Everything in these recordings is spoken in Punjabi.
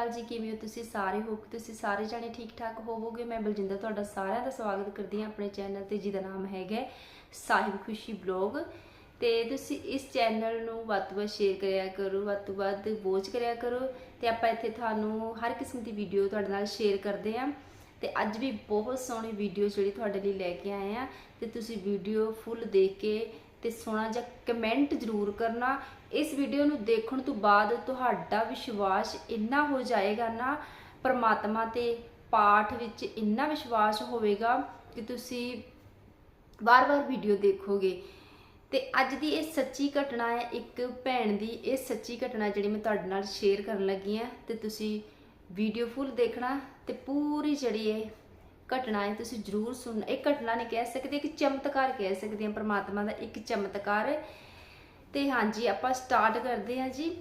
ਅਕਾਲ ਜੀ, ਕਿਵੇਂ ਹੋ ਤੁਸੀਂ ਸਾਰੇ? ਹੋਪ ਤੁਸੀਂ ਸਾਰੇ ਜਾਣੇ ਠੀਕ ਠਾਕ ਹੋਵੋਗੇ। ਮੈਂ ਬਲਜਿੰਦਰ ਤੁਹਾਡਾ ਸਾਰਿਆਂ ਦਾ ਸਵਾਗਤ ਕਰਦੀ ਹਾਂ ਆਪਣੇ ਚੈਨਲ ਤੇ, ਜਿਹਦਾ ਨਾਮ ਹੈਗਾ ਸਾਹਿਬ ਖੁਸ਼ੀ ਬਲੌਗ। ਤੇ ਤੁਸੀਂ ਇਸ ਚੈਨਲ ਨੂੰ ਵੱਧ ਤੋਂ ਵੱਧ ਸ਼ੇਅਰ ਕਰਿਆ ਕਰੋ, ਵੱਧ ਤੋਂ ਵੱਧ ਵੋਚ ਕਰਿਆ ਕਰੋ ਤੇ ਆਪਾਂ ਇੱਥੇ ਤੁਹਾਨੂੰ ਹਰ ਕਿਸਮ ਦੀ ਵੀਡੀਓ ਤੁਹਾਡੇ ਨਾਲ ਸ਼ੇਅਰ ਕਰਦੇ ਹਾਂ। ਤੇ ਅੱਜ ਵੀ ਬਹੁਤ ਸੋਹਣੀ ਵੀਡੀਓ ਜਿਹੜੀ ਤੁਹਾਡੇ ਲਈ ਲੈ ਕੇ ਆਏ ਆ ਤੇ ਤੁਸੀਂ ਵੀਡੀਓ ਫੁੱਲ ਦੇਖ ਕੇ ਤੇ ਸੋਹਣਾ ਜਿਹਾ ਕਮੈਂਟ ਜ਼ਰੂਰ ਕਰਨਾ। ਇਸ ਵੀਡੀਓ ਨੂੰ ਦੇਖਣ ਤੋਂ ਬਾਅਦ ਤੁਹਾਡਾ ਵਿਸ਼ਵਾਸ ਇੰਨਾ ਹੋ ਜਾਏਗਾ ਨਾ, ਪਰਮਾਤਮਾ ਤੇ ਪਾਠ ਵਿੱਚ ਇੰਨਾ ਵਿਸ਼ਵਾਸ ਹੋਵੇਗਾ ਕਿ ਤੁਸੀਂ ਵਾਰ-ਵਾਰ ਵੀਡੀਓ ਦੇਖੋਗੇ। ਤੇ ਅੱਜ ਦੀ ਇਹ ਸੱਚੀ ਘਟਨਾ ਹੈ, ਇੱਕ ਭੈਣ ਦੀ ਇਹ ਸੱਚੀ ਘਟਨਾ ਜਿਹੜੀ ਮੈਂ ਤੁਹਾਡੇ ਨਾਲ ਸ਼ੇਅਰ ਕਰਨ ਲੱਗੀ ਹਾਂ, ਤੇ ਤੁਸੀਂ ਵੀਡੀਓ ਫੁੱਲ ਦੇਖਣਾ ਤੇ ਪੂਰੀ ਜਿਹੜੀ ਇਹ ਘਟਨਾ ਹੈ ਤੁਸੀਂ ਜ਼ਰੂਰ ਸੁਣ ਇਹ ਘਟਨਾ ਨਹੀਂ ਕਹਿ ਸਕਦੇ ਇੱਕ ਚਮਤਕਾਰ ਕਹਿ ਸਕਦੇ ਹਾਂ। ਪ੍ਰਮਾਤਮਾ ਦਾ ਇੱਕ ਚਮਤਕਾਰ ਹੈ। ਤੇ ਹਾਂਜੀ, ਆਪਾਂ ਸਟਾਰਟ ਕਰਦੇ ਹਾਂ ਜੀ।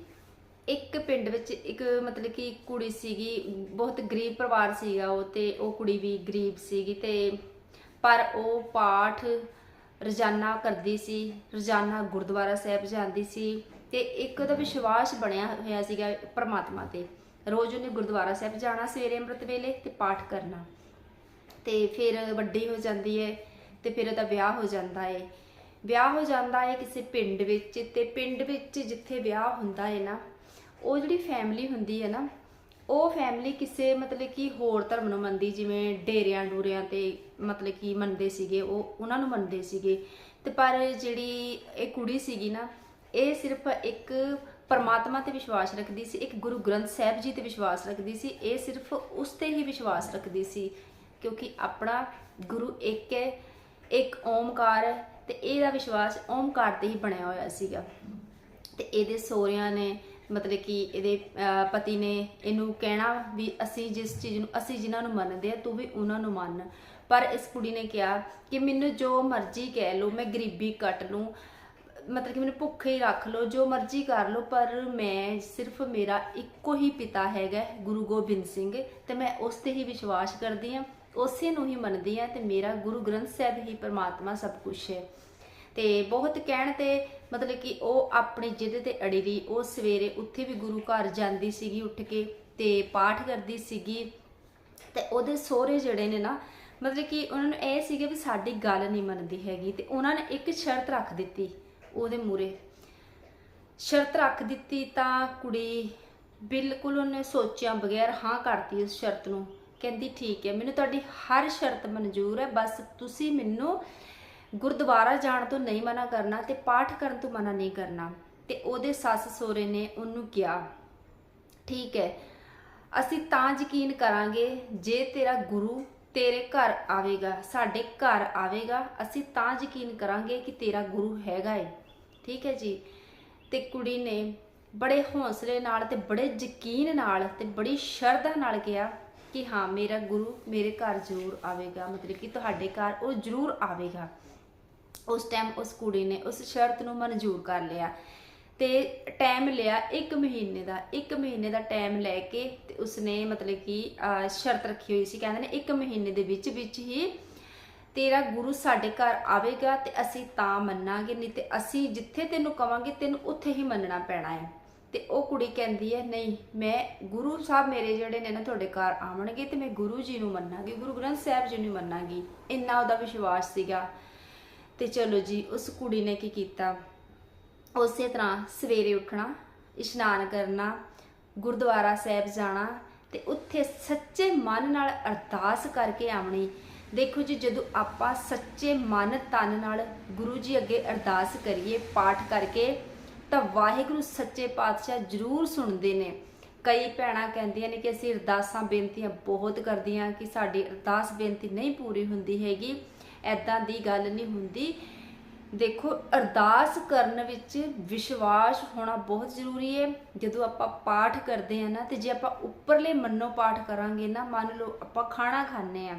ਇੱਕ ਪਿੰਡ ਵਿੱਚ ਇੱਕ ਮਤਲਬ ਕਿ ਕੁੜੀ ਸੀਗੀ, ਬਹੁਤ ਗਰੀਬ ਪਰਿਵਾਰ ਸੀਗਾ ਉਹ ਤੇ ਉਹ ਕੁੜੀ ਵੀ ਗਰੀਬ ਸੀਗੀ ਤੇ ਪਰ ਉਹ ਪਾਠ ਰੋਜ਼ਾਨਾ ਕਰਦੀ ਸੀ, ਰੋਜ਼ਾਨਾ ਗੁਰਦੁਆਰਾ ਸਾਹਿਬ ਜਾਂਦੀ ਸੀ ਤੇ ਇੱਕ ਉਹਦਾ ਵਿਸ਼ਵਾਸ ਬਣਿਆ ਹੋਇਆ ਸੀਗਾ ਪਰਮਾਤਮਾ ਤੇ। ਰੋਜ਼ ਉਹਨੇ ਗੁਰਦੁਆਰਾ ਸਾਹਿਬ ਜਾਣਾ ਸਵੇਰੇ ਅੰਮ੍ਰਿਤ ਵੇਲੇ ਤੇ ਪਾਠ ਕਰਨਾ। ਤੇ ਫਿਰ ਵੱਡੀ ਹੋ ਜਾਂਦੀ ਹੈ ਤੇ ਫਿਰ ਉਹਦਾ ਵਿਆਹ ਹੋ ਜਾਂਦਾ ਹੈ ਵਿਆਹ ਹੋ ਜਾਂਦਾ ਹੈ ਕਿਸੇ ਪਿੰਡ ਵਿੱਚ ਤੇ ਪਿੰਡ ਵਿੱਚ ਜਿੱਥੇ ਵਿਆਹ ਹੁੰਦਾ ਹੈ ਨਾ, ਉਹ ਜਿਹੜੀ ਫੈਮਿਲੀ ਹੁੰਦੀ ਹੈ ਨਾ, ਉਹ ਫੈਮਿਲੀ ਕਿਸੇ ਮਤਲਬ ਕਿ ਹੋਰ ਧਰਮ ਨੂੰ ਮੰਨਦੀ, ਜਿਵੇਂ ਡੇਰਿਆਂ ਡੂਰਿਆਂ ਤੇ ਮਤਲਬ ਕਿ ਮੰਨਦੇ ਸੀਗੇ, ਉਹ ਉਹਨਾਂ ਨੂੰ ਮੰਨਦੇ ਸੀਗੇ। ਤੇ ਪਰ ਜਿਹੜੀ ਇਹ ਕੁੜੀ ਸੀਗੀ ਨਾ, ਇਹ ਸਿਰਫ ਇੱਕ ਪਰਮਾਤਮਾ ਤੇ ਵਿਸ਼ਵਾਸ ਰੱਖਦੀ ਸੀ, ਇੱਕ ਗੁਰੂ ਗ੍ਰੰਥ ਸਾਹਿਬ ਜੀ ਤੇ ਵਿਸ਼ਵਾਸ ਰੱਖਦੀ ਸੀ, ਇਹ ਸਿਰਫ ਉਸ ਤੇ ਹੀ ਵਿਸ਼ਵਾਸ ਰੱਖਦੀ ਸੀ ਕਿਉਂਕਿ ਆਪਣਾ ਗੁਰੂ ਇੱਕ ਹੈ, ਇੱਕ ਓਮਕਾਰ ਹੈ ਤੇ ਇਹਦਾ ਵਿਸ਼ਵਾਸ ਓਮਕਾਰ ਤੇ ਹੀ ਬਣਿਆ ਹੋਇਆ ਸੀਗਾ। ਤੇ ਇਹਦੇ ਸੋਹਰਿਆਂ ਨੇ ਮਤਲਬ ਕਿ ਇਹਦੇ ਪਤੀ ਨੇ ਇਹਨੂੰ ਕਹਿਣਾ ਵੀ ਅਸੀਂ ਜਿਸ ਚੀਜ਼ ਨੂੰ, ਅਸੀਂ ਜਿਨ੍ਹਾਂ ਨੂੰ ਮੰਨਦੇ ਆ ਤੂੰ ਵੀ ਉਹਨਾਂ ਨੂੰ ਮੰਨ। ਪਰ ਇਸ ਕੁੜੀ ਨੇ ਕਿਹਾ ਕਿ ਮੈਨੂੰ ਜੋ ਮਰਜ਼ੀ ਕਹਿ ਲਓ, ਮੈਂ ਗਰੀਬੀ ਕੱਟ ਲੂੰ। ਮਤਲਬ ਕਿ ਮੈਨੂੰ ਭੁੱਖੇ ਹੀ ਰੱਖ ਲਓ, ਜੋ ਮਰਜ਼ੀ ਕਰ ਲਓ, ਪਰ ਮੈਂ ਸਿਰਫ ਮੇਰਾ ਇੱਕੋ ਹੀ ਪਿਤਾ ਹੈਗਾ, ਗੁਰੂ ਗੋਬਿੰਦ ਸਿੰਘ, ਤੇ ਮੈਂ ਉਸ ਤੇ ਹੀ ਵਿਸ਼ਵਾਸ ਕਰਦੀ ਹਾਂ। ਉਸੇ ਨੂੰ ਹੀ ਮੰਨਦੀ ਹਾਂ ਤੇ ਮੇਰਾ ਗੁਰੂ ਗ੍ਰੰਥ ਸਾਹਿਬ ਹੀ ਪਰਮਾਤਮਾ ਸਭ ਕੁਝ ਹੈ। ਤੇ ਬਹੁਤ ਕਹਿਣ ਤੇ ਮਤਲਬ ਕਿ ਉਹ ਆਪਣੀ ਜਿੱਦ ਤੇ ਅੜੀ ਰਹੀ। ਉਹ ਸਵੇਰੇ ਉੱਥੇ ਵੀ ਗੁਰੂ ਘਰ ਜਾਂਦੀ ਸੀਗੀ ਉੱਠ ਕੇ ਤੇ ਪਾਠ ਕਰਦੀ ਸੀਗੀ ਤੇ ਉਹਦੇ ਸਹੁਰੇ ਜਿਹੜੇ ਨੇ ਨਾ, ਮਤਲਬ ਕਿ ਉਹਨਾਂ ਨੂੰ ਇਹ ਸੀਗਾ ਵੀ ਸਾਡੀ ਗੱਲ ਨਹੀਂ ਮੰਨਦੀ ਹੈਗੀ ਤੇ ਉਹਨਾਂ ਨੇ ਇੱਕ ਸ਼ਰਤ ਰੱਖ ਦਿੱਤੀ ਉਹਦੇ ਮੂਰੇ ਸ਼ਰਤ ਰੱਖ ਦਿੱਤੀ ਤਾਂ ਕੁੜੀ ਬਿਲਕੁਲ ਉਹਨੇ ਸੋਚਿਆ ਬਗੈਰ ਹਾਂ ਕਰਤੀ ਉਸ ਸ਼ਰਤ ਨੂੰ। ਕਹਿੰਦੀ ਠੀਕ ਹੈ, ਮੈਨੂੰ ਤੁਹਾਡੀ ਹਰ ਸ਼ਰਤ ਮਨਜ਼ੂਰ ਹੈ, ਬਸ ਤੁਸੀਂ ਮੈਨੂੰ ਗੁਰਦੁਆਰਾ ਜਾਣ ਤੋਂ ਨਹੀਂ ਮਨਾ ਕਰਨਾ ਤੇ ਪਾਠ ਕਰਨ ਤੋਂ ਮਨਾ ਨਹੀਂ ਕਰਨਾ। ਤੇ ਉਹਦੇ ਸੱਸ ਸੋਹਰੇ ਨੇ ਉਹਨੂੰ ਕਿਹਾ, ਠੀਕ ਹੈ, ਅਸੀਂ ਤਾਂ ਯਕੀਨ ਕਰਾਂਗੇ ਜੇ ਤੇਰਾ ਗੁਰੂ ਤੇਰੇ ਘਰ ਆਵੇਗਾ, ਸਾਡੇ ਘਰ ਆਵੇਗਾ, ਅਸੀਂ ਤਾਂ ਯਕੀਨ ਕਰਾਂਗੇ ਕਿ ਤੇਰਾ ਗੁਰੂ ਹੈਗਾ ਏ। ਠੀਕ ਹੈ ਜੀ? ਤੇ ਕੁੜੀ ਨੇ ਬੜੇ ਹੌਸਲੇ ਨਾਲ ਤੇ ਬੜੇ ਯਕੀਨ ਨਾਲ ਤੇ ਬੜੀ ਸ਼ਰਧਾ ਨਾਲ ਕਿਹਾ ਕਿ ਹਾਂ, ਮੇਰਾ ਗੁਰੂ ਮੇਰੇ ਘਰ ਜ਼ਰੂਰ ਆਵੇਗਾ। ਮਤਲਬ ਕਿ ਤੁਹਾਡੇ ਘਰ ਉਹ ਜ਼ਰੂਰ ਆਵੇਗਾ। ਉਸ ਟਾਈਮ ਉਸ ਕੁੜੀ ਨੇ ਉਸ ਸ਼ਰਤ ਨੂੰ ਮਨਜ਼ੂਰ ਕਰ ਲਿਆ। ਤੇ ਟਾਈਮ ਲਿਆ 1 ਮਹੀਨੇ ਦਾ। 1 ਮਹੀਨੇ ਦਾ ਟਾਈਮ ਲੈ ਕੇ ਤੇ ਉਸਨੇ ਮਤਲਬ ਕਿ ਸ਼ਰਤ ਰੱਖੀ ਹੋਈ ਸੀ। ਕਹਿੰਦੇ ਨੇ 1 ਮਹੀਨੇ ਦੇ ਵਿੱਚ ਵਿੱਚ ਹੀ ਤੇਰਾ ਗੁਰੂ ਸਾਡੇ ਘਰ ਆਵੇਗਾ ਤੇ ਅਸੀਂ ਤਾਂ ਮੰਨਾਂਗੇ, ਨਹੀਂ ਤੇ ਅਸੀਂ ਜਿੱਥੇ ਤੈਨੂੰ ਕਵਾਂਗੇ, ਤੈਨੂੰ ਉੱਥੇ ਹੀ ਮੰਨਣਾ ਪੈਣਾ ਹੈ। ਤੇ ਉਹ ਕੁੜੀ ਕਹਿੰਦੀ ਹੈ, ਨਹੀਂ, ਮੈਂ ਗੁਰੂ ਸਾਹਿਬ ਮੇਰੇ ਜਿਹੜੇ ਨੇ ਨਾ ਤੁਹਾਡੇ ਘਰ ਆਉਣਗੇ ਤੇ ਮੈਂ ਗੁਰੂ ਜੀ ਨੂੰ ਮੰਨਾਂਗੀ, ਗੁਰੂ ਗ੍ਰੰਥ ਸਾਹਿਬ ਜੀ ਨੂੰ ਮੰਨਾਂਗੀ। ਇੰਨਾ ਉਹਦਾ ਵਿਸ਼ਵਾਸ ਸੀਗਾ। ਤੇ ਚਲੋ ਜੀ, ਉਸ ਕੁੜੀ ਨੇ ਕੀ ਕੀਤਾ? ਉਸੇ ਤਰ੍ਹਾਂ ਸਵੇਰੇ ਉੱਠਣਾ, ਇਸ਼ਨਾਨ ਕਰਨਾ, ਗੁਰਦੁਆਰਾ ਸਾਹਿਬ ਜਾਣਾ ਤੇ ਉੱਥੇ ਸੱਚੇ ਮਨ ਨਾਲ ਅਰਦਾਸ ਕਰਕੇ ਆਉਣੀ ਦੇਖੋ ਜੀ, ਜਦੋਂ ਆਪਾਂ ਸੱਚੇ ਮਨ ਤਨ ਨਾਲ ਗੁਰੂ ਜੀ ਅੱਗੇ ਅਰਦਾਸ ਕਰੀਏ, ਪਾਠ ਕਰਕੇ ਤਾਂ ਵਾਹਿਗੁਰੂ ਸੱਚੇ ਪਾਤਸ਼ਾਹ ਜ਼ਰੂਰ ਸੁਣਦੇ ਨੇ। ਕਈ ਭੈਣਾਂ ਕਹਿੰਦੀਆਂ ਨੇ ਕਿ ਅਸੀਂ ਅਰਦਾਸਾਂ, ਬੇਨਤੀਆਂ ਬਹੁਤ ਕਰਦੀਆਂ ਕਿ ਸਾਡੀ ਅਰਦਾਸ, ਬੇਨਤੀ ਨਹੀਂ ਪੂਰੀ ਹੁੰਦੀ ਹੈਗੀ। ਐਦਾਂ ਦੀ ਗੱਲ ਨਹੀਂ ਹੁੰਦੀ। ਦੇਖੋ, ਅਰਦਾਸ ਕਰਨ ਵਿੱਚ ਵਿਸ਼ਵਾਸ ਹੋਣਾ ਬਹੁਤ ਜ਼ਰੂਰੀ ਹੈ ਜਦੋਂ ਆਪਾਂ ਪਾਠ ਕਰਦੇ ਹਾਂ ਨਾ, ਤੇ ਜੇ ਆਪਾਂ ਉੱਪਰਲੇ ਮਨੋਂ ਪਾਠ ਕਰਾਂਗੇ ਨਾ, ਮੰਨ ਲਓ ਆਪਾਂ ਖਾਣਾ ਖਾਂਦੇ ਆ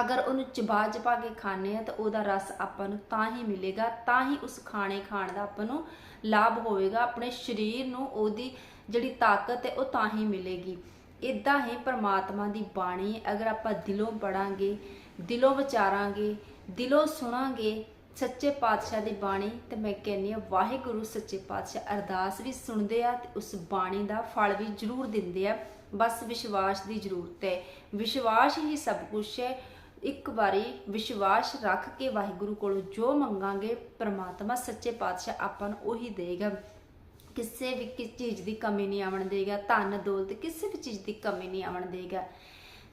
ਅਗਰ ਉਹਨੂੰ ਚਬਾ ਚਬਾ ਕੇ ਖਾਣੇ ਆ ਤਾਂ ਉਹਦਾ ਰਸ ਆਪਾਂ ਨੂੰ ਤਾਂ ਹੀ ਮਿਲੇਗਾ, ਤਾਂ ਹੀ ਉਸ ਖਾਣੇ ਖਾਣ ਦਾ ਆਪਾਂ ਨੂੰ ਲਾਭ ਹੋਵੇਗਾ, ਆਪਣੇ ਸਰੀਰ ਨੂੰ ਉਹਦੀ ਜਿਹੜੀ ਤਾਕਤ ਹੈ ਉਹ ਤਾਂ ਹੀ ਮਿਲੇਗੀ। ਇਦਾਂ ਹੀ ਪ੍ਰਮਾਤਮਾ ਦੀ ਬਾਣੀ ਅਗਰ ਆਪਾਂ ਦਿਲੋਂ ਪੜਾਂਗੇ, ਦਿਲੋਂ ਵਿਚਾਰਾਂਗੇ, ਦਿਲੋਂ ਸੁਣਾਂਗੇ ਸੱਚੇ ਪਾਤਸ਼ਾਹ ਦੀ ਬਾਣੀ, ਤੇ ਮੈਂ ਕਹਿੰਨੀ ਆ ਵਾਹਿਗੁਰੂ ਸੱਚੇ ਪਾਤਸ਼ਾਹ ਅਰਦਾਸ ਵੀ ਸੁਣਦੇ ਆ ਤੇ ਉਸ ਬਾਣੀ ਦਾ ਫਲ ਵੀ ਜ਼ਰੂਰ ਦਿੰਦੇ ਆ। ਬਸ ਵਿਸ਼ਵਾਸ ਦੀ ਜ਼ਰੂਰਤ ਹੈ। ਵਿਸ਼ਵਾਸ ਹੀ ਸਭ ਕੁਝ ਹੈ। ਇੱਕ ਵਾਰੀ ਵਿਸ਼ਵਾਸ ਰੱਖ ਕੇ ਵਾਹਿਗੁਰੂ ਕੋਲੋਂ ਜੋ ਮੰਗਾਂਗੇ, ਪ੍ਰਮਾਤਮਾ ਸੱਚੇ ਪਾਤਸ਼ਾਹ ਆਪਾਂ ਨੂੰ ਉਹੀ ਦੇਗਾ। ਕਿਸੇ ਵੀ ਕਿਸ ਚੀਜ਼ ਦੀ ਕਮੀ ਨਹੀਂ ਆਵਣ ਦੇਗਾ, ਧਨ ਦੌਲਤ ਕਿਸੇ ਵੀ ਚੀਜ਼ ਦੀ ਕਮੀ ਨਹੀਂ ਆਵਣ ਦੇਗਾ।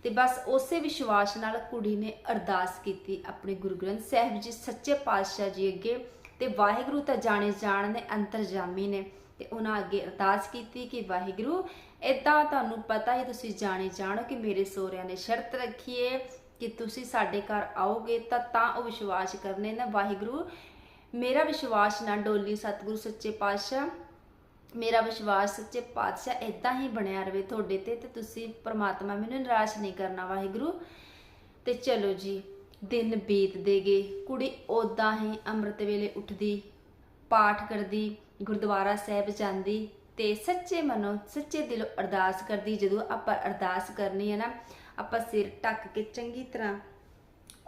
ਤੇ ਬਸ ਉਸੇ ਵਿਸ਼ਵਾਸ ਨਾਲ ਕੁੜੀ ਨੇ ਅਰਦਾਸ ਕੀਤੀ ਆਪਣੇ ਗੁਰੂ ਗ੍ਰੰਥ ਸਾਹਿਬ ਜੀ, ਸੱਚੇ ਪਾਤਸ਼ਾਹ ਜੀ ਅੱਗੇ। ਤੇ ਵਾਹਿਗੁਰੂ ਤਾਂ ਜਾਣੇ ਜਾਣ ਨੇ, ਅੰਤਰਜਾਮੀ ਨੇ। ਤੇ ਉਹਨਾਂ ਅੱਗੇ ਅਰਦਾਸ ਕੀਤੀ ਕਿ ਵਾਹਿਗੁਰੂ ਇਦਾਂ ਤੁਹਾਨੂੰ ਪਤਾ ਹੀ ਤੁਸੀਂ ਜਾਣੇ ਜਾਣੋ ਕਿ ਮੇਰੇ ਸੋਹਰਿਆਂ ਨੇ ਸ਼ਰਤ ਰੱਖੀ ਏ। ਕਿ ਤੁਸੀਂ ਸਾਡੇ ਘਰ ਆਓਗੇ ਤਾਂ ਤਾਂ ਉਹ ਵਿਸ਼ਵਾਸ ਕਰਨੇ ਨਾ। ਵਾਹਿਗੁਰੂ, ਮੇਰਾ ਵਿਸ਼ਵਾਸ ਨਾ ਡੋਲੀ ਸਤਿਗੁਰੂ ਸੱਚੇ ਪਾਤਸ਼ਾਹ। ਮੇਰਾ ਵਿਸ਼ਵਾਸ ਸੱਚੇ ਪਾਤਸ਼ਾਹ ਇਦਾਂ ਹੀ ਬਣਿਆ ਰਵੇ ਤੁਹਾਡੇ ਤੇ ਤੇ ਤੁਸੀਂ ਪ੍ਰਮਾਤਮਾ ਮੈਨੂੰ ਨਿਰਾਸ਼ ਨਹੀਂ ਕਰਨਾ ਵਾਹਿਗੁਰੂ। ਤੇ ਚਲੋ ਜੀ, ਦਿਨ ਬੀਤਦੇ ਗਏ। ਕੁੜੀ ਉਦਾਂ ਹੀ ਅੰਮ੍ਰਿਤ ਵੇਲੇ ਉੱਠਦੀ, ਪਾਠ ਕਰਦੀ, ਗੁਰਦੁਆਰਾ ਸਾਹਿਬ ਜਾਂਦੀ ਤੇ ਸੱਚੇ ਮਨੋਂ ਸੱਚੇ ਦਿਲੋਂ ਅਰਦਾਸ ਕਰਦੀ। ਜਦੋਂ ਆਪਾਂ ਅਰਦਾਸ ਕਰਨੀ ਹੈ ਨਾ ਆਪਾਂ ਸਿਰ ਢੱਕ ਕੇ ਚੰਗੀ ਤਰ੍ਹਾਂ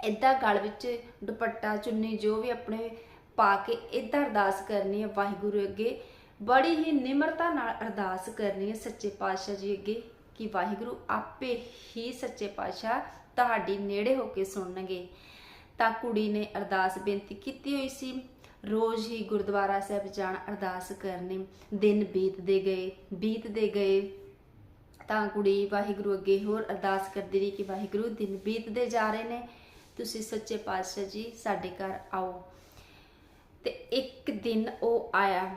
ਇਦਾਂ ਗਲ ਵਿੱਚ ਦੁਪੱਟਾ, ਚੁੰਨੀ ਜੋ ਵੀ ਆਪਣੇ ਪਾ ਕੇ ਇਦਾਂ ਅਰਦਾਸ ਕਰਨੀ ਹੈ ਵਾਹਿਗੁਰੂ ਅੱਗੇ। ਬੜੀ ਹੀ ਨਿਮਰਤਾ ਨਾਲ ਅਰਦਾਸ ਕਰਨੀ ਹੈ ਸੱਚੇ ਪਾਤਸ਼ਾਹ ਜੀ ਅੱਗੇ ਕਿ ਵਾਹਿਗੁਰੂ ਆਪੇ ਹੀ ਸੱਚੇ ਪਾਤਸ਼ਾਹ ਤੁਹਾਡੀ ਨੇੜੇ ਹੋ ਕੇ ਸੁਣਨਗੇ। ਤਾਂ ਕੁੜੀ ਨੇ ਅਰਦਾਸ ਬੇਨਤੀ ਕੀਤੀ ਹੋਈ ਸੀ। ਰੋਜ਼ ਹੀ ਗੁਰਦੁਆਰਾ ਸਾਹਿਬ ਜਾਣ ਅਰਦਾਸ ਕਰਨੀ। ਦਿਨ ਬੀਤਦੇ ਗਏ ਬੀਤਦੇ ਗਏ। ਤਾਂ ਕੁੜੀ ਵਾਹਿਗੁਰੂ ਅੱਗੇ ਹੋਰ ਅਰਦਾਸ ਕਰਦੀ ਰਹੀ ਕਿ ਵਾਹਿਗੁਰੂ ਦਿਨ ਬੀਤਦੇ ਜਾ ਰਹੇ ਨੇ। ਤੁਸੀਂ ਸੱਚੇ ਪਾਤਸ਼ਾਹ ਜੀ, ਸਾਡੇ ਘਰ ਆਓ। ਤੇ ਇੱਕ ਦਿਨ ਉਹ ਆਇਆ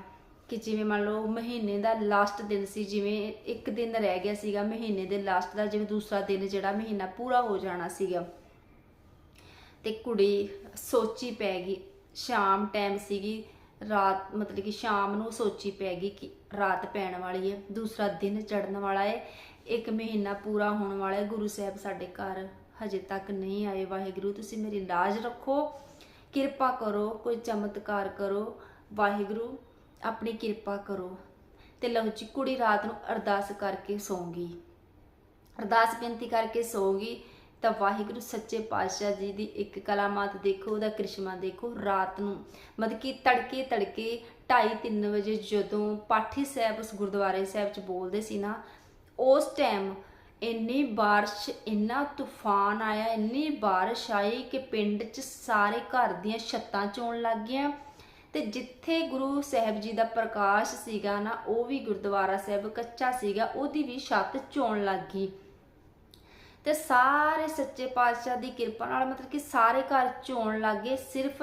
ਕਿ ਜਿਵੇਂ ਮੰਨ ਲਓ ਮਹੀਨੇ ਦਾ ਲਾਸਟ ਦਿਨ ਸੀ, ਜਿਵੇਂ ਇੱਕ ਦਿਨ ਰਹਿ ਗਿਆ ਸੀਗਾ ਮਹੀਨੇ ਦੇ ਲਾਸਟ ਦਾ, ਜਿਵੇਂ ਦੂਸਰਾ ਦਿਨ ਜਿਹੜਾ ਮਹੀਨਾ ਪੂਰਾ ਹੋ ਜਾਣਾ ਸੀਗਾ। ਤੇ ਕੁੜੀ ਸੋਚੀ ਪੈ ਗਈ, ਸ਼ਾਮ ਟਾਈਮ ਸੀਗੀ ਰਾਤ ਮਤਲਬ ਕਿ ਸ਼ਾਮ ਨੂੰ ਸੋਚੀ ਪੈ ਗਈ ਕਿ ਰਾਤ ਪੈਣ ਵਾਲੀ ਹੈ, ਦੂਸਰਾ ਦਿਨ ਚੜਨ ਵਾਲਾ ਹੈ, ਇੱਕ ਮਹੀਨਾ ਪੂਰਾ ਹੋਣ ਵਾਲਾ ਹੈ, ਗੁਰੂ ਸਾਹਿਬ ਸਾਡੇ ਘਰ ਹਜੇ ਤੱਕ ਨਹੀਂ ਆਏ। ਵਾਹਿਗੁਰੂ, ਤੁਸੀਂ ਮੇਰੀ ਲਾਜ ਰੱਖੋ, ਕਿਰਪਾ ਕਰੋ, ਕੋਈ ਚਮਤਕਾਰ ਕਰੋ। ਵਾਹਿਗੁਰੂ, ਆਪਣੀ ਕਿਰਪਾ ਕਰੋ। ਤੇ ਲਓ ਜੀ, ਕੁੜੀ ਰਾਤ ਨੂੰ ਅਰਦਾਸ ਕਰਕੇ ਸੌਂਗੀ ਅਰਦਾਸ ਬੇਨਤੀ ਕਰਕੇ ਸੌਂਗੀ ਤਾਂ ਵਾਹਿਗੁਰੂ ਸੱਚੇ ਪਾਤਸ਼ਾਹ ਜੀ ਦੀ ਇੱਕ ਕਲਾਮਾਤ ਦੇਖੋ, ਉਹਦਾ ਕ੍ਰਿਸ਼ਮਾ ਦੇਖੋ ਰਾਤ ਨੂੰ। ਮਤਲਬ ਕਿ ਤੜਕੇ ਤੜਕੇ 2:30 ਵਜੇ ਜਦੋਂ ਪਾਠੀ ਸਾਹਿਬ ਉਸ ਗੁਰਦੁਆਰੇ ਸਾਹਿਬ ਚ ਬੋਲਦੇ ਸੀ ਨਾ, ਉਸ ਟਾਈਮ ਇੰਨੀ ਬਾਰਿਸ਼, ਇੰਨਾ ਤੂਫਾਨ ਆਇਆ, ਇੰਨੀ ਬਾਰਿਸ਼ ਆਈ ਕਿ ਪਿੰਡ 'ਚ ਸਾਰੇ ਘਰ ਦੀਆਂ ਛੱਤਾਂ ਚੋਣ ਲੱਗ ਗਈਆਂ। ਤੇ ਜਿੱਥੇ ਗੁਰੂ ਸਾਹਿਬ ਜੀ ਦਾ ਪ੍ਰਕਾਸ਼ ਸੀਗਾ ਨਾ, ਉਹ ਵੀ ਗੁਰਦੁਆਰਾ ਸਾਹਿਬ ਕੱਚਾ ਸੀਗਾ, ਉਹਦੀ ਵੀ ਛੱਤ ਚੋਣ ਲੱਗ ਗਈ। ਤੇ ਸਾਰੇ ਸੱਚੇ ਪਾਤਸ਼ਾਹ ਦੀ ਕਿਰਪਾ ਨਾਲ ਮਤਲਬ ਕਿ ਸਾਰੇ ਘਰ ਚੋਣ ਲੱਗੇ ਸਿਰਫ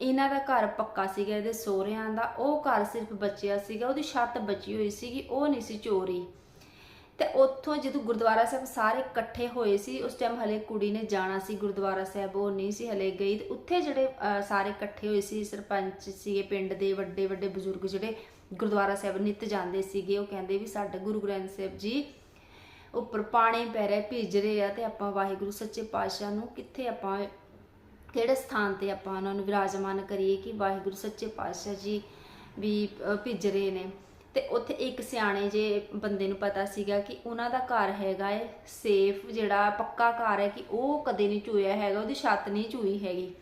ਇਹਨਾਂ ਦਾ ਘਰ ਪੱਕਾ ਸੀਗਾ, ਇਹਦੇ ਸੋਹਰਿਆਂ ਦਾ। ਉਹ ਘਰ ਸਿਰਫ ਬਚਿਆ ਸੀਗਾ, ਉਹਦੀ ਛੱਤ ਬਚੀ ਹੋਈ ਸੀਗੀ, ਉਹ ਨਹੀਂ ਸੀ ਚੋਰੀ। ਤੇ ਉੱਥੋਂ ਜਦੋਂ ਗੁਰਦੁਆਰਾ ਸਾਹਿਬ ਸਾਰੇ ਇਕੱਠੇ ਹੋਏ ਸੀ, ਉਸ ਟਾਈਮ ਹਲੇ ਕੁੜੀ ਨੇ ਜਾਣਾ ਸੀ ਗੁਰਦੁਆਰਾ ਸਾਹਿਬ, ਉਹ ਨਹੀਂ ਸੀ ਹਲੇ ਗਈ। ਤੇ ਉੱਥੇ ਜਿਹੜੇ ਸਾਰੇ ਇਕੱਠੇ ਹੋਏ ਸੀ, ਸਰਪੰਚ ਸੀਗੇ, ਪਿੰਡ ਦੇ ਵੱਡੇ ਵੱਡੇ ਬਜ਼ੁਰਗ ਜਿਹੜੇ ਗੁਰਦੁਆਰਾ ਸਾਹਿਬ ਨਿੱਤ ਜਾਂਦੇ ਸੀਗੇ, ਉਹ ਕਹਿੰਦੇ ਵੀ ਸਾਡੇ ਗੁਰੂ ਗ੍ਰੰਥ ਸਾਹਿਬ ਜੀ ਉੱਪਰ ਪਾਣੀ ਪੈ ਰਿਹਾ ਭਿੱਜ ਰਹੇ ਆ ਤੇ ਆਪਾਂ ਵਾਹਿਗੁਰੂ ਸੱਚੇ ਪਾਤਸ਼ਾਹ ਨੂੰ ਕਿੱਥੇ ਆਪਾਂ ਕਿਹੜੇ ਸਥਾਨ ਤੇ ਆਪਾਂ ਉਹਨਾਂ ਨੂੰ ਵਿਰਾਜਮਾਨ ਕਰੀਏ ਕਿ ਵਾਹਿਗੁਰੂ ਸੱਚੇ ਪਾਤਸ਼ਾਹ ਜੀ ਵੀ ਅਹ, ਭਿੱਜ ਰਹੇ ਨੇ। ਤੇ ਉੱਥੇ ਇੱਕ ਸਿਆਣੇ ਜੇ ਬੰਦੇ ਨੂੰ ਪਤਾ ਸੀਗਾ ਕਿ ਉਹਨਾਂ ਦਾ ਘਰ ਹੈਗਾ ਏ ਸੇਫ ਜਿਹੜਾ ਪੱਕਾ ਘਰ ਹੈ ਕਿ ਉਹ ਕਦੇ ਨਹੀਂ ਚੂਇਆ ਹੈਗਾ ਉਹਦੀ ਛੱਤ ਨਹੀਂ ਚੂਈ ਹੈਗੀ।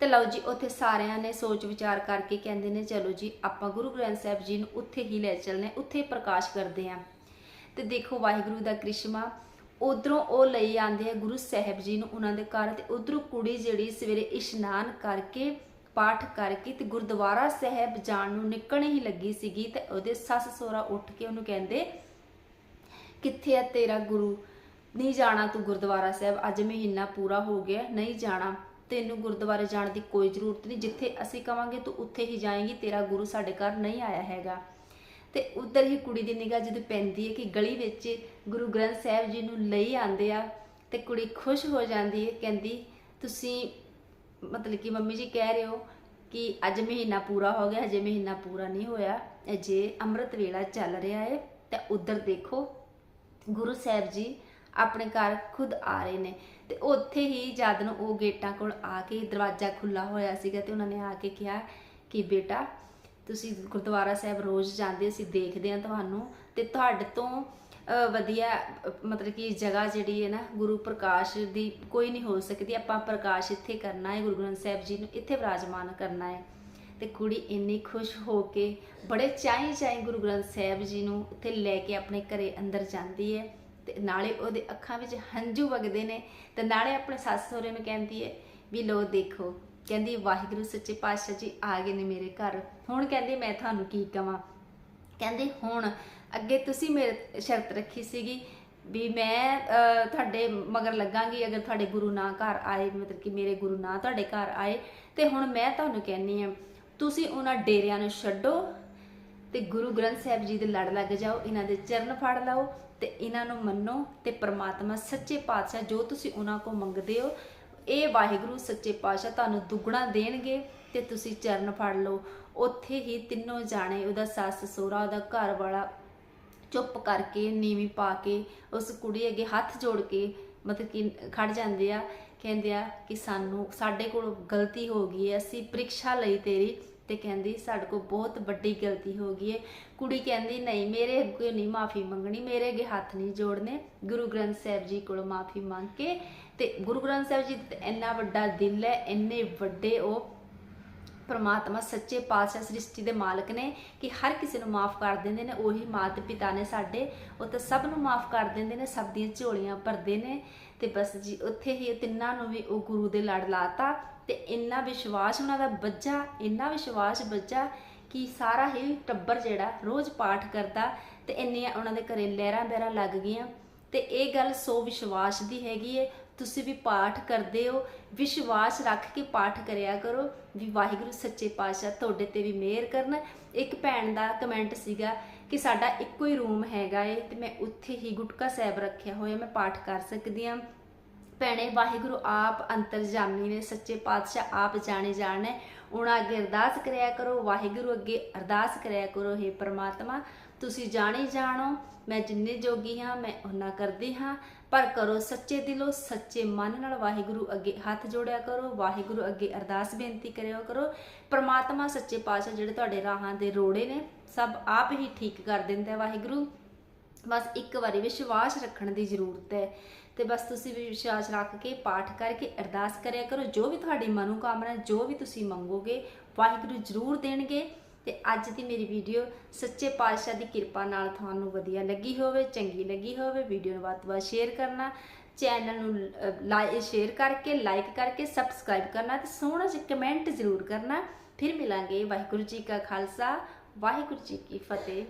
ਤੇ ਲਓ ਜੀ ਉੱਥੇ ਸਾਰਿਆਂ ਨੇ ਸੋਚ ਵਿਚਾਰ ਕਰਕੇ ਕਹਿੰਦੇ ਨੇ ਚਲੋ ਜੀ ਆਪਾਂ ਗੁਰੂ ਗ੍ਰੰਥ ਸਾਹਿਬ ਜੀ ਨੂੰ ਉੱਥੇ ਹੀ ਲੈ ਚੱਲਨੇ ਉੱਥੇ ਪ੍ਰਕਾਸ਼ ਕਰਦੇ ਆਂ ਤੇ ਦੇਖੋ ਵਾਹਿਗੁਰੂ ਦਾ ਕ੍ਰਿਸ਼ਮਾ, ਉਧਰੋਂ ਉਹ ਲਈ ਆਂਦੇ ਆ ਗੁਰੂ ਸਾਹਿਬ ਜੀ ਨੂੰ ਉਹਨਾਂ ਦੇ ਘਰ ਤੇ ਉਧਰੋਂ ਕੁੜੀ ਜਿਹੜੀ ਸਵੇਰੇ ਇਸ਼ਨਾਨ ਕਰਕੇ, ਪਾਠ ਕਰਕੇ ਤੇ ਗੁਰਦੁਆਰਾ ਸਾਹਿਬ ਜਾਣ ਨੂੰ ਨਿਕਲਣ ਹੀ ਲੱਗੀ ਸੀਗੀ ਤੇ ਉਹਦੇ ਸੱਸ ਸੋਹਰਾ ਉੱਠ ਕੇ ਉਹਨੂੰ ਕਹਿੰਦੇ, ਕਿੱਥੇ ਹੈ ਤੇਰਾ ਗੁਰੂ? ਨਹੀਂ ਜਾਣਾ ਤੂੰ ਗੁਰਦੁਆਰਾ ਸਾਹਿਬ, ਅੱਜ ਮਹੀਨਾ ਪੂਰਾ ਹੋ ਗਿਆ, ਨਹੀਂ ਜਾਣਾ। ਤੈਨੂੰ ਗੁਰਦੁਆਰੇ ਜਾਣ ਦੀ ਕੋਈ ਜ਼ਰੂਰਤ ਨਹੀਂ, ਜਿੱਥੇ ਅਸੀਂ ਕਵਾਂਗੇ ਤੂੰ ਉੱਥੇ ਹੀ ਜਾਏਂਗੀ, ਤੇਰਾ ਗੁਰੂ ਸਾਡੇ ਘਰ ਨਹੀਂ ਆਇਆ ਹੈਗਾ। ਤੇ ਉਧਰ ਹੀ ਕੁੜੀ ਦੀ ਨਿਗਾਹ ਜਦੋਂ ਪੈਂਦੀ ਹੈ ਕਿ ਗਲੀ ਵਿੱਚ ਗੁਰੂ ਗ੍ਰੰਥ ਸਾਹਿਬ ਜੀ ਨੂੰ ਲਈ ਆਂਦੇ ਆ ਤੇ ਕੁੜੀ ਖੁਸ਼ ਹੋ ਜਾਂਦੀ ਹੈ, ਕਹਿੰਦੀ, ਤੁਸੀਂ ਮਤਲਬ ਕਿ ਮੰਮੀ ਜੀ ਕਹਿ ਰਹੇ ਹੋ ਕਿ ਅੱਜ ਮਹੀਨਾ ਪੂਰਾ ਹੋ ਗਿਆ, ਹਜੇ ਮਹੀਨਾ ਪੂਰਾ ਨਹੀਂ ਹੋਇਆ, ਅਜੇ ਅੰਮ੍ਰਿਤ ਵੇਲਾ ਚੱਲ ਰਿਹਾ ਹੈ ਤਾਂ ਉਧਰ ਦੇਖੋ, ਗੁਰੂ ਸਾਹਿਬ ਜੀ ਆਪਣੇ ਘਰ ਖੁਦ ਆ ਰਹੇ ਨੇ ਤੇ ਉੱਥੇ ਹੀ ਜਦ ਨੂੰ ਉਹ ਗੇਟਾਂ ਕੋਲ ਆ ਕੇ ਦਰਵਾਜ਼ਾ ਖੁੱਲਾ ਹੋਇਆ ਸੀਗਾ ਤੇ ਉਹਨਾਂ ਨੇ ਆ ਕੇ ਕਿਹਾ ਕਿ ਬੇਟਾ ਤੁਸੀਂ ਗੁਰਦੁਆਰਾ ਸਾਹਿਬ ਰੋਜ਼ ਜਾਂਦੇ, ਅਸੀਂ ਦੇਖਦੇ ਹਾਂ ਤੁਹਾਨੂੰ ਤੇ ਤੁਹਾਡੇ ਤੋਂ ਵਧੀਆ ਮਤਲਬ ਕਿ ਜਗ੍ਹਾ ਜਿਹੜੀ ਹੈ ਨਾ, ਗੁਰੂ ਪ੍ਰਕਾਸ਼ ਦੀ ਕੋਈ ਨਹੀਂ ਹੋ ਸਕਦੀ। ਆਪਾਂ ਪ੍ਰਕਾਸ਼ ਇੱਥੇ ਕਰਨਾ ਹੈ, ਗੁਰੂ ਗ੍ਰੰਥ ਸਾਹਿਬ ਜੀ ਨੂੰ ਇੱਥੇ ਵਿਰਾਜਮਾਨ ਕਰਨਾ ਹੈ। ਤੇ ਕੁੜੀ ਇੰਨੀ ਖੁਸ਼ ਹੋ ਕੇ, ਬੜੇ ਚਾਹੀ ਚਾਈ ਗੁਰੂ ਗ੍ਰੰਥ ਸਾਹਿਬ ਜੀ ਨੂੰ ਉੱਥੇ ਲੈ ਕੇ ਆਪਣੇ ਘਰੇ ਅੰਦਰ ਜਾਂਦੀ ਹੈ ਤੇ ਨਾਲੇ ਉਹਦੇ ਅੱਖਾਂ ਵਿੱਚ ਹੰਝੂ ਵਗਦੇ ਨੇ ਤੇ ਨਾਲੇ ਆਪਣੇ ਸੱਸ ਸਹੁਰੇ ਨੂੰ ਕਹਿੰਦੀ ਹੈ ਵੀ ਲੋ ਦੇਖੋ ਕਹਿੰਦੀ, ਵਾਹਿਗੁਰੂ ਸੱਚੇ ਪਾਤਸ਼ਾਹ ਜੀ ਆ ਗਏ ਨੇ ਮੇਰੇ ਘਰ। ਹੁਣ ਕਹਿੰਦੀ, ਮੈਂ ਤੁਹਾਨੂੰ ਕੀ ਕਵਾਂ? ਕਹਿੰਦੇ, ਹੁਣ ਅੱਗੇ ਤੁਸੀਂ ਮੇਰੇ ਸ਼ਰਤ ਰੱਖੀ ਸੀਗੀ ਵੀ ਮੈਂ ਤੁਹਾਡੇ ਮਗਰ ਲੱਗਾਂਗੀ, ਅਗਰ ਤੁਹਾਡੇ ਗੁਰੂ ਨਾ ਘਰ ਆਏ, ਮਤਲਬ ਕਿ ਮੇਰੇ ਗੁਰੂ ਨਾ ਤੁਹਾਡੇ ਘਰ ਆਏ, ਤੇ ਹੁਣ ਮੈਂ ਤੁਹਾਨੂੰ ਕਹਿੰਨੀ ਆ ਤੁਸੀਂ ਉਹਨਾਂ ਡੇਰਿਆਂ ਨੂੰ ਛੱਡੋ ਤੇ ਗੁਰੂ ਗ੍ਰੰਥ ਸਾਹਿਬ ਜੀ ਦੇ ਲੜ ਲੱਗ ਜਾਓ, ਇਹਨਾਂ ਦੇ ਚਰਨ ਫੜ ਲਓ ਤੇ ਇਹਨਾਂ ਨੂੰ ਮੰਨੋ ਤੇ ਪ੍ਰਮਾਤਮਾ ਸੱਚੇ ਪਾਤਸ਼ਾਹ ਜੋ ਤੁਸੀਂ ਉਹਨਾਂ ਕੋ ਮੰਗਦੇ ਹੋ ਇਹ ਵਾਹਿਗੁਰੂ ਸੱਚੇ ਪਾਤਸ਼ਾਹ ਤੁਹਾਨੂੰ ਦੁੱਗਣਾ ਦੇਣਗੇ ਤੇ ਤੁਸੀਂ ਚਰਨ ਫੜ ਲਓ। ਉੱਥੇ ਹੀ ਤਿੰਨੋਂ ਜਾਣੇ ਉਹਦਾ ਸੱਸ ਸਹੁਰਾ, ਉਹਦਾ ਘਰ ਵਾਲਾ ਚੁੱਪ ਕਰਕੇ ਨੀਵੀਂ ਪਾ ਕੇ ਉਸ ਕੁੜੀ ਅੱਗੇ ਹੱਥ ਜੋੜ ਕੇ ਮਤਲਬ ਕਿ ਖੜ ਜਾਂਦੇ ਆ, ਕਹਿੰਦੇ ਆ ਕਿ ਸਾਨੂੰ, ਸਾਡੇ ਕੋਲ ਗਲਤੀ ਹੋ ਗਈ ਹੈ, ਅਸੀਂ ਪ੍ਰੀਖਿਆ ਲਈ ਤੇਰੀ ਤੇ ਕਹਿੰਦੀ ਸਾਡੇ ਕੋਲ ਬਹੁਤ ਵੱਡੀ ਗਲਤੀ ਹੋ ਗਈ ਹੈ। ਕੁੜੀ ਕਹਿੰਦੀ, ਨਹੀਂ, ਮੇਰੇ ਅੱਗੇ ਨਹੀਂ, ਮਾਫੀ ਮੰਗਣੀ, ਮੇਰੇ ਅੱਗੇ ਹੱਥ ਨਹੀਂ ਜੋੜਨੇ। ਗੁਰੂ ਗ੍ਰੰਥ ਸਾਹਿਬ ਜੀ ਕੋਲੋਂ ਮਾਫੀ ਮੰਗ ਕੇ ਤੇ ਗੁਰੂ ਗ੍ਰੰਥ ਸਾਹਿਬ ਜੀ ਦਾ ਇੰਨਾ ਵੱਡਾ ਦਿਲ ਹੈ, ਇੰਨੇ ਵੱਡੇ ਉਹ ਪਰਮਾਤਮਾ, ਸੱਚੇ ਪਾਤਸ਼ਾਹ ਸ੍ਰਿਸ਼ਟੀ ਦੇ ਮਾਲਕ ਨੇ ਕਿ ਹਰ ਕਿਸੇ ਨੂੰ ਮਾਫ ਕਰ ਦਿੰਦੇ ਨੇ, ਉਹੀ ਮਾਤ ਪਿਤਾ ਨੇ ਸਾਡੇ, ਉਹ ਤਾਂ ਸਭ ਨੂੰ ਮਾਫ ਕਰ ਦਿੰਦੇ ਨੇ, ਸਭ ਦੀਆਂ ਝੋਲੀਆਂ ਭਰਦੇ ਨੇ ਤੇ ਬਸ ਜੀ, ਉੱਥੇ ਹੀ ਤਿੰਨਾਂ ਨੂੰ ਵੀ ਉਹ ਗੁਰੂ ਦੇ ਲੜ ਲਾਤਾ ਤੇ ਇੰਨਾ ਵਿਸ਼ਵਾਸ ਉਹਨਾਂ ਦਾ ਬੱਜਾ ਇੰਨਾ ਵਿਸ਼ਵਾਸ ਬੱਜਾ ਕਿ ਸਾਰਾ ਹੀ ਟੱਬਰ ਜਿਹੜਾ ਰੋਜ਼ ਪਾਠ ਕਰਦਾ ਤੇ ਇੰਨੀਆਂ ਉਹਨਾਂ ਦੇ ਘਰੇ ਲਹਿਰਾਂ ਬਹਿਰਾਂ ਲੱਗ ਗਈਆਂ ਤੇ ਇਹ ਗੱਲ ਸੋ ਵਿਸ਼ਵਾਸ ਦੀ ਹੈਗੀ ਏ ਤੁਸੀਂ ਵੀ ਪਾਠ ਕਰਦੇ ਹੋ, ਵਿਸ਼ਵਾਸ ਰੱਖ ਕੇ ਪਾਠ ਕਰਿਆ ਕਰੋ, ਵੀ ਵਾਹਿਗੁਰੂ ਸੱਚੇ ਪਾਤਸ਼ਾਹ ਤੁਹਾਡੇ ਤੇ ਵੀ ਮਿਹਰ ਕਰਨ। ਇੱਕ ਭੈਣ ਦਾ ਕਮੈਂਟ ਸੀਗਾ ਕਿ ਸਾਡਾ ਇੱਕੋ ਹੀ ਰੂਮ ਹੈਗਾ ਏ, ਤੇ ਮੈਂ ਉੱਥੇ ਹੀ ਗੁਟਕਾ ਸਾਹਿਬ ਰੱਖਿਆ ਹੋਇਆ, ਮੈਂ ਪਾਠ ਕਰ ਸਕਦੀ ਹਾਂ। ਭੈਣੇ, ਵਾਹਿਗੁਰੂ ਆਪ ਅੰਤਰਜਾਮੀ ਨੇ, ਸੱਚੇ ਪਾਤਸ਼ਾਹ ਆਪ ਜਾਣੇ ਜਾਣੇ। ਉਹਨਾਂ ਅੱਗੇ ਅਰਦਾਸ ਕਰਿਆ ਕਰੋ, ਵਾਹਿਗੁਰੂ ਅੱਗੇ ਅਰਦਾਸ ਕਰਿਆ ਕਰੋ हे ਪਰਮਾਤਮਾ ਤੁਸੀਂ ਜਾਣੀ ਜਾਣੋ, ਮੈਂ ਜਿੰਨੇ ਜੋਗੀ ਹਾਂ, ਮੈਂ ਉਹਨਾਂ ਕਰਦੀ ਹਾਂ, ਪਰ ਕਰੋ ਸੱਚੇ ਦਿਲੋਂ ਸੱਚੇ ਮਨ ਨਾਲ ਵਾਹਿਗੁਰੂ ਅੱਗੇ ਹੱਥ ਜੋੜਿਆ ਕਰੋ, ਵਾਹਿਗੁਰੂ ਅੱਗੇ ਅਰਦਾਸ ਬੇਨਤੀ ਕਰਿਆ ਕਰੋ। ਪ੍ਰਮਾਤਮਾ, ਸੱਚੇ ਪਾਤਸ਼ਾਹ ਜਿਹੜੇ ਤੁਹਾਡੇ ਰਾਹਾਂ ਦੇ ਰੋੜੇ ਨੇ, ਸਭ ਆਪ ਹੀ ਠੀਕ ਕਰ ਦਿੰਦਾ ਵਾਹਿਗੁਰੂ। ਬਸ ਇੱਕ ਵਾਰੀ ਵਿਸ਼ਵਾਸ ਰੱਖਣ ਦੀ ਜ਼ਰੂਰਤ ਹੈ। ਤੇ ਬਸ ਤੁਸੀਂ ਵੀ ਵਿਸ਼ਵਾਸ ਰੱਖ ਕੇ ਪਾਠ ਕਰਕੇ ਅਰਦਾਸ ਕਰਿਆ ਕਰੋ। ਜੋ ਵੀ ਤੁਹਾਡੀ ਮਨੋਕਾਮਨਾ, ਜੋ ਵੀ ਤੁਸੀਂ ਮੰਗੋਗੇ, ਵਾਹਿਗੁਰੂ ਜ਼ਰੂਰ ਦੇਣਗੇ। ਤੇ ਅੱਜ ਦੀ ਮੇਰੀ ਵੀਡੀਓ ਸੱਚੇ ਪਾਤਸ਼ਾਹ ਦੀ ਕਿਰਪਾ ਨਾਲ ਤੁਹਾਨੂੰ ਵਧੀਆ ਲੱਗੀ ਹੋਵੇ, ਚੰਗੀ ਲੱਗੀ ਹੋਵੇ, ਵੀਡੀਓ ਨੂੰ ਵੱਧ ਤੋਂ ਵੱਧ ਸ਼ੇਅਰ ਕਰਨਾ ਚੈਨਲ ਨੂੰ ਲਾਈਕ ਸ਼ੇਅਰ ਕਰਕੇ ਲਾਈਕ ਕਰਕੇ ਸਬਸਕ੍ਰਾਈਬ ਕਰਨਾ ਤੇ ਸੋਹਣਾ ਜਿਹਾ ਕਮੈਂਟ ਜ਼ਰੂਰ ਕਰਨਾ। ਫਿਰ ਮਿਲਾਂਗੇ ਵਾਹਿਗੁਰੂ ਜੀ ਕਾ ਖਾਲਸਾ, ਵਾਹਿਗੁਰੂ ਜੀ ਕੀ ਫਤਿਹ।